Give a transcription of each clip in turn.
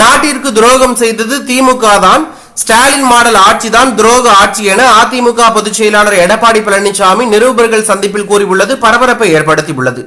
நாட்டிற்கு துரோகம் செய்தது திமுக தான் ஸ்டாலின் மாடல் ஆட்சி தான் துரோக ஆட்சி என அதிமுக பொதுச் செயலாளர் எடப்பாடி பழனிசாமி நிருபர்கள் சந்திப்பில் கூறியுள்ளது பரபரப்பை ஏற்படுத்தியுள்ளது.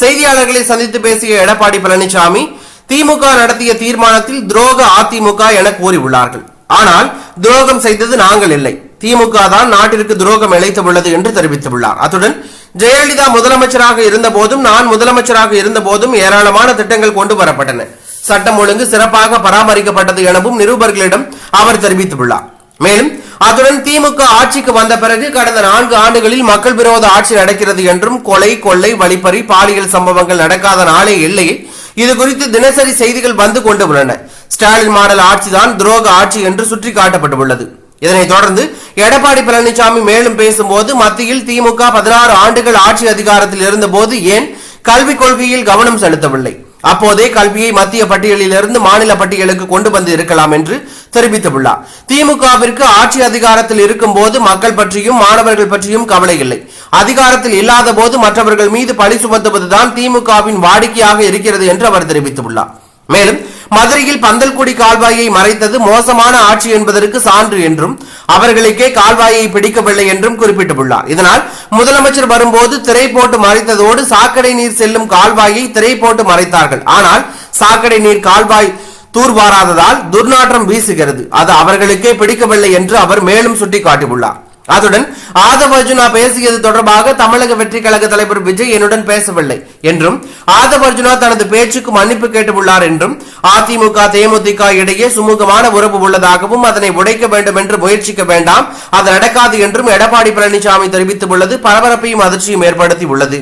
செய்தியாளர்களை சந்தித்து பேசிய எடப்பாடி பழனிசாமி திமுக நடத்திய தீர்மானத்தில் துரோக அதிமுக என கூறியுள்ளார்கள். ஆனால் துரோகம் செய்தது நாங்கள் இல்லை. திமுக தான் நாட்டிற்கு துரோகம் இழைத்துள்ளது என்று தெரிவித்துள்ளார். அத்துடன் ஜெயலலிதா முதலமைச்சராக இருந்த போதும் நான் முதலமைச்சராக இருந்த போதும் ஏராளமான திட்டங்கள் கொண்டு வரப்பட்டன. சட்டம் ஒழுங்கு சிறப்பாக பராமரிக்கப்பட்டது எனவும் நிருபர்களிடம் அவர் தெரிவித்துள்ளார். மேலும் அத்துடன் திமுக ஆட்சிக்கு வந்த பிறகு கடந்த நான்கு ஆண்டுகளில் மக்கள் விரோத ஆட்சி நடக்கிறது என்றும் கொலை கொள்ளை வழிப்பறி பாலியல் சம்பவங்கள் நடக்காத நாளே இல்லை இது குறித்து தினசரி செய்திகள் வந்து கொண்டு உள்ளன. ஸ்டாலின் மாடல் ஆட்சிதான் துரோக ஆட்சி என்று சுற்றி காட்டப்பட்டுள்ளது இதனைத் தொடர்ந்து எடப்பாடி பழனிசாமி மேலும் பேசும்போது மத்தியில் திமுக பதினாறு ஆண்டுகள் ஆட்சி அதிகாரத்தில் இருந்தபோது ஏன் கல்விக் கொள்கையில் கவனம் செலுத்தவில்லை? அப்போதே கல்வியை மத்திய பட்டியலிலிருந்து மாநில பட்டியலுக்கு கொண்டு வந்து இருக்கலாம் என்று தெரிவித்துள்ளார். திமுகவிற்கு ஆட்சி அதிகாரத்தில் இருக்கும் போது மக்கள் பற்றியும் மாணவர்கள் பற்றியும் கவலை இல்லை. அதிகாரத்தில் இல்லாத போது மற்றவர்கள் மீது பழி சுமத்துவதுதான் திமுகவின் வாடிக்கையாக இருக்கிறது என்று அவர் தெரிவித்துள்ளார். மேலும் மதுரையில் பந்தல்குடி கால்வாயை மறைத்தது மோசமான ஆட்சி என்பதற்கு சான்று என்றும் அவர்களுக்கே கால்வாயை பிடிக்கவில்லை என்றும் குறிப்பிட்டுள்ளார். இதனால் முதலமைச்சர் வரும்போது திரை போட்டு மறைத்ததோடு சாக்கடை நீர் செல்லும் கால்வாயை திரை போட்டு மறைத்தார்கள். ஆனால் சாக்கடை நீர் கால்வாய் தூர்வாராததால் துர்நாற்றம் வீசுகிறது. அது அவர்களுக்கே பிடிக்கவில்லை என்று அவர் மேலும் சுட்டிக்காட்டியுள்ளார். அத்துடன் ஆதவ அர்ஜுனா பேசியது தொடர்பாக தமிழக வெற்றி கழக தலைவர் விஜய் என்னுடன் பேசவில்லை என்றும் ஆதவர்ஜுனா தனது பேச்சுக்கு மன்னிப்பு கேட்டுள்ளார் என்றும் அதிமுக தேமுதிக இடையே சுமூகமான உறவு உள்ளதாகவும் அதனை உடைக்க வேண்டும் என்று முயற்சிக்க வேண்டாம் அது நடக்காது என்றும் எடப்பாடி பழனிசாமி தெரிவித்துள்ளது பரபரப்பையும் அதிர்ச்சியும் ஏற்படுத்தி உள்ளது